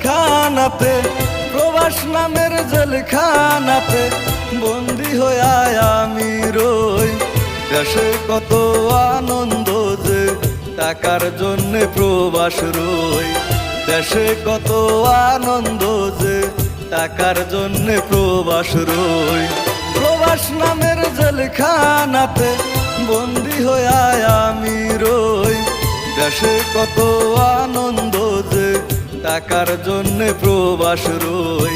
জেলখানাতে, প্রবাস নামের জেলখানাতে, বন্দি হয়ে আমি রই। দেশে কত আনন্দ যে টাকার জন্য প্রবাস রই। দেশে কত আনন্দ যে টাকার জন্য প্রবাস রই। প্রবাস নামের জেলখানাতে, বন্দি হয়ে আমি রই। দেশে কত আনন্দ যে টাকার জন্য প্রবাস রই।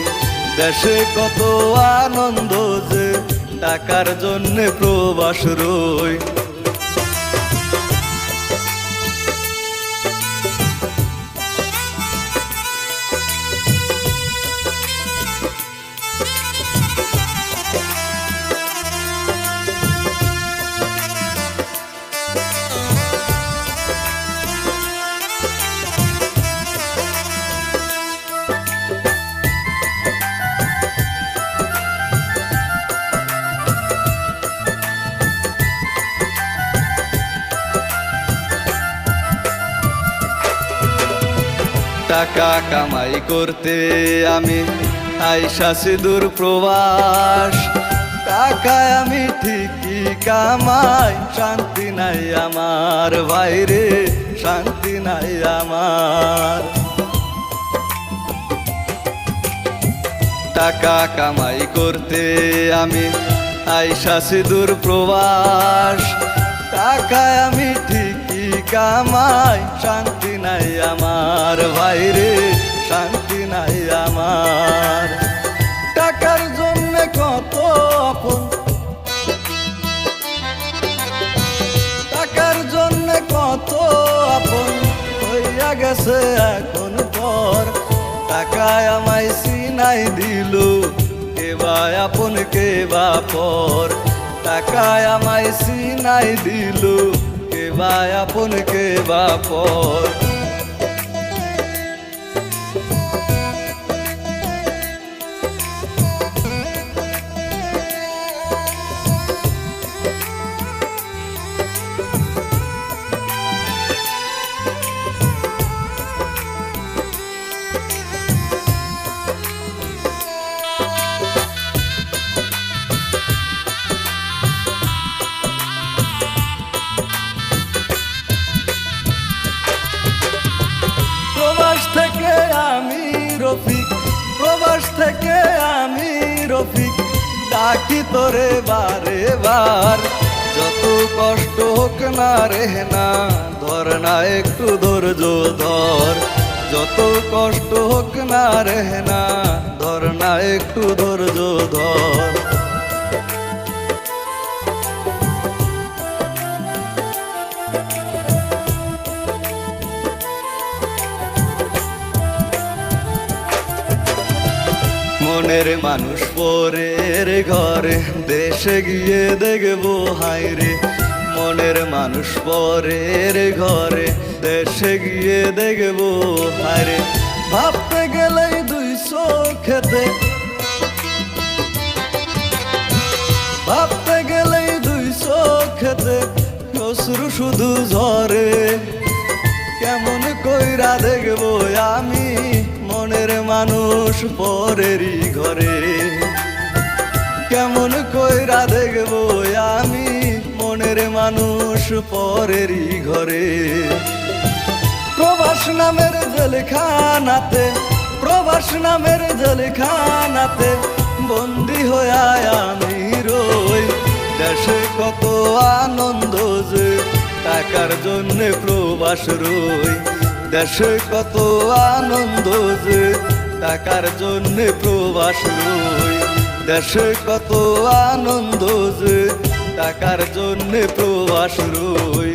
দেশে কত আনন্দ যে টাকার জন্য প্রবাস রই। টাকা কামাই করতে আমি আইসাছি দূর প্রবাস। টাকায় আমি ঠিকই কামাই, শান্তি নাই আমার বাইরে, শান্তি নাই আমার। টাকা কামাই করতে আমি আইসাছি দূর প্রবাস। টাকায় আমি ঠিকই কামাই, শান্তি নাই আমার ভাইরে শান্তি নাই আমার। টাকার জন্য কত আপন। টাকার জন্য কত আপন। হইয়া গেছে এখন পর। টাকায় আমায় সিনাই দিল, কে বা আপন, কে বা পর। টাকায় আমায় সিনাই দিল, কে বা আপন, কে বা পর। রফিক, প্রবাস থেকে আমি রফিক। ডাকি তোরে বারে বার। যত কষ্ট হোক না রে না ধর না একটু ধৈর্য ধর। যত কষ্ট হোক না রে না ধর না একটু ধৈর্য ধর। মনের মানুষ পরের ঘরে। দেশে গিয়ে দেখব হাইরে মনের মানুষ পরের ঘরে। দেশে গিয়ে দেখব হাইরে ভাবতে গেলেই দুই খেতে ভাবতে গেলেই দুই খেতে অশ্রু শুধু ঝরে। কেমন কইরা দেখব মনের মানুষ পরেরই ঘরে। কেমন কইরা দেখব আমি মনের মানুষ পরেরই ঘরে। প্রবাস নামের জেলখানাতে, প্রবাস নামের জেলখানাতে বন্দি হয়ে আমি রই। দেশে কত আনন্দ যে টাকার জন্য প্রবাস রই। দেশে কত আনন্দ যে টাকার জন্য প্রবাস লই দেশে কত আনন্দ যে টাকার জন্য প্রবাস রই